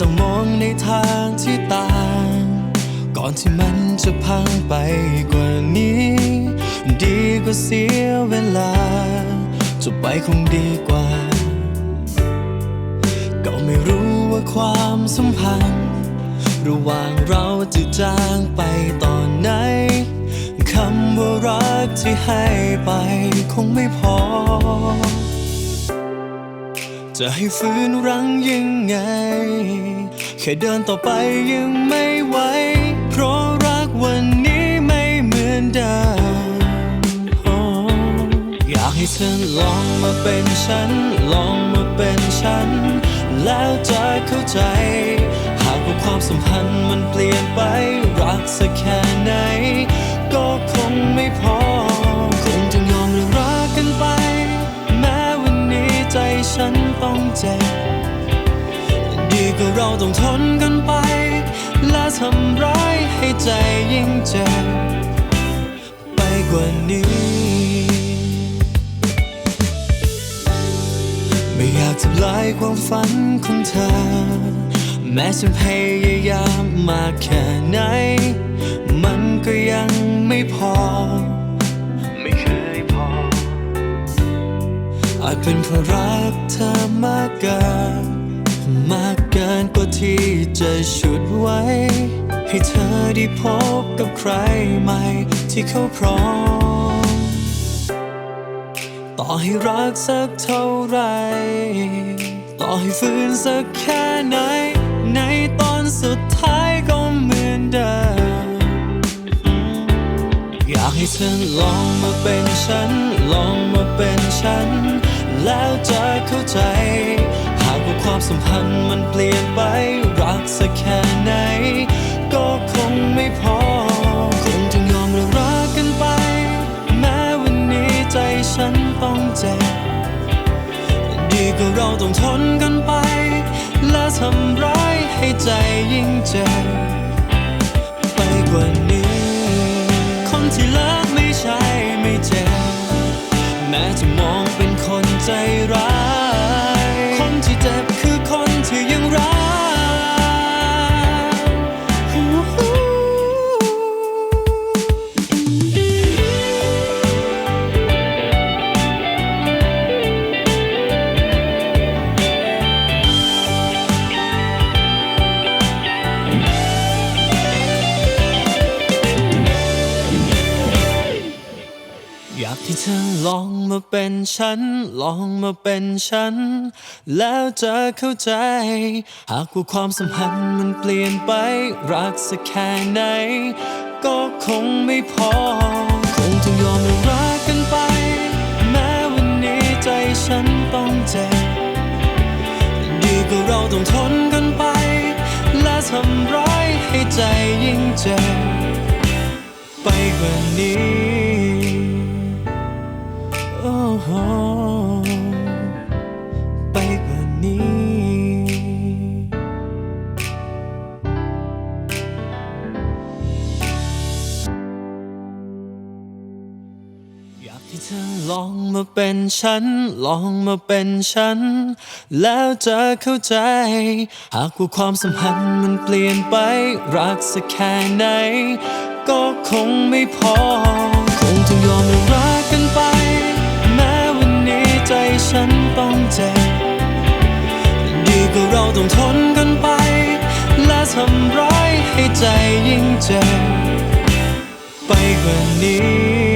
ต้องมองในทางที่ต่าง ก่อนที่มันจะพังไปกว่านี้ ดีกว่าเสียเวลาจบไปคงดีกว่า ก็ไม่รู้ว่าความสัมพันธ์ ระหว่างเราจะจางไปตอนไหนคำว่ารักที่ให้ไปคงไม่พอ จะให้ฟื้นรั้งยังไง แค่เดินต่อไปยังไม่ไหว เพราะรักวันนี้ไม่เหมือนเดิมอยากให้เธอลองมาเป็นฉัน ลองมาเป็นฉัน แล้วจะเข้าใจ หากว่าความสัมพันธ์มันเปลี่ยนไปรักสักแค่ไหน เราต้องทนกันไป และทำร้ายให้ใจยิ่งเจ็บไปกว่านี้ ไม่อยากทำลายความฝันของเธอ แม้ฉันพยายามมากแค่ไหน มันก็ยังไม่พอ ไม่เคยพอ อาจเป็นเพราะรักเธอมากเกินมาก ที่จะฉุดไว้ ให้เธอได้พบกับใครใหม่ที่เขาพร้อม ต่อให้รักสักเท่าไร ต่อให้ฟื้นสักแค่ไหน ในตอนสุดท้ายก็เหมือนเดิม อยากให้เธอลองมาเป็นฉัน ลองมาเป็นฉัน แล้วจะเข้าใจ ความสัมพันธ์มันเปลี่ยนไป รักสักแค่ไหน ก็คงไม่พอ คงจะยอมเลิกรักกันไป แม้วันนี้ใจฉันต้องเจ็บดีก็เราต้องทนกันไป และทำร้ายให้ใจยิ่งเจ็บากให้เธอลองมาเป็นฉัน ลองมาเป็นฉัน แล้วจะเข้าใจ หากว่าความสัมพันธ์มันเปลี่ยนไป รักสักแค่ไหน ก็คงไม่พอ คงต้องยอมรักกันไป แม้วันนี้ใจฉันต้องเจ็บดีกว่าเราต้องทนกันไป และทำร้ายให้ใจยิ่งเจ็บไปกว่านี้ ให้เธอลองมาเป็นฉัน ลองมาเป็นฉัน แล้วจะเข้าใจ หากว่าความสัมพันธ์มันเปลี่ยนไป รักสักแค่ไหน ก็คงไม่พอ คงต้องยอมรักกันไป แม้วันนี้ใจฉันต้องเจ็บดีกว่าเราต้องทนกันไป และทำร้ายให้ใจยิ่งเจ็บไปกว่านี้